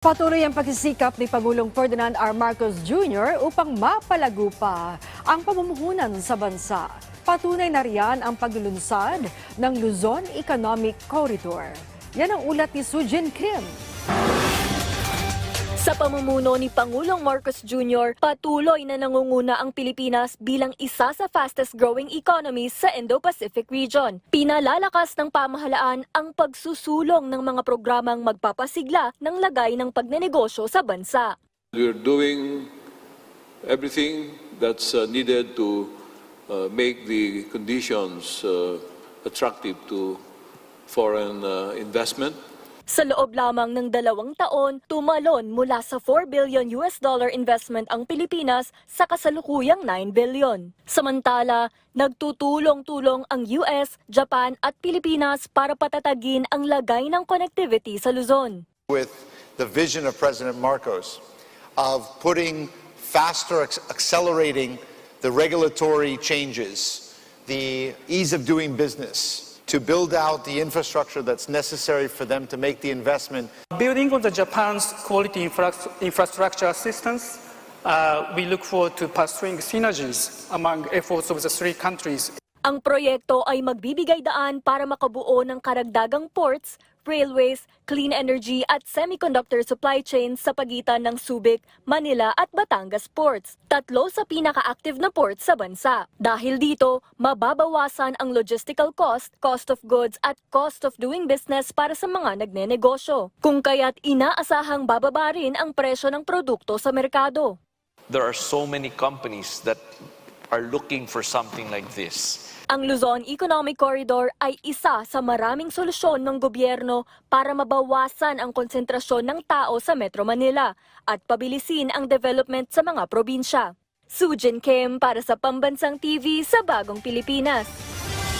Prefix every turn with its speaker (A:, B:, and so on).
A: Patuloy ang pagsisikap ni Pangulong Ferdinand R. Marcos Jr. upang mapalago pa ang pamumuhunan sa bansa. Patunay na riyan ang paglulunsad ng Luzon Economic Corridor. Yan ang ulat ni Sujin Kim.
B: Sa pamumuno ni Pangulong Marcos Jr., patuloy na nangunguna ang Pilipinas bilang isa sa fastest-growing economies sa Indo-Pacific region. Pinalalakas ng pamahalaan ang pagsusulong ng mga programang magpapasigla ng lagay ng pagnenegosyo sa bansa.
C: We're doing everything that's uh, needed to uh, make the conditions uh, attractive to foreign uh, investment.
B: Sa loob lamang ng dalawang taon, tumalon mula sa 4 billion US dollar investment ang Pilipinas sa kasalukuyang 9 billion. Samantala, nagtutulong-tulong ang US, Japan at Pilipinas para patatagin ang lagay ng connectivity sa Luzon.
D: with the vision of President Marcos of putting faster, ac- accelerating the regulatory changes, the ease of doing business, to build out the infrastructure that's necessary for them to make the investment.
E: Building on the Japan's quality infra- infrastructure assistance, uh, we look forward to pursuing synergies among efforts of the three countries
B: Ang proyekto ay magbibigay daan para makabuo ng karagdagang ports, railways, clean energy at semiconductor supply chains sa pagitan ng Subic, Manila at Batangas ports. Tatlo sa pinaka-active na ports sa bansa. Dahil dito, mababawasan ang logistical cost, cost of goods at cost of doing business para sa mga nagnenegosyo. Kung kaya't inaasahang bababa rin ang presyo ng produkto sa merkado.
F: there are so many companies that are looking for something like this.
B: Ang Luzon Economic Corridor ay isa sa maraming solusyon ng gobyerno para mabawasan ang konsentrasyon ng tao sa Metro Manila at pabilisin ang development sa mga probinsya. Sujin Kim para sa Pambansang TV sa Bagong Pilipinas.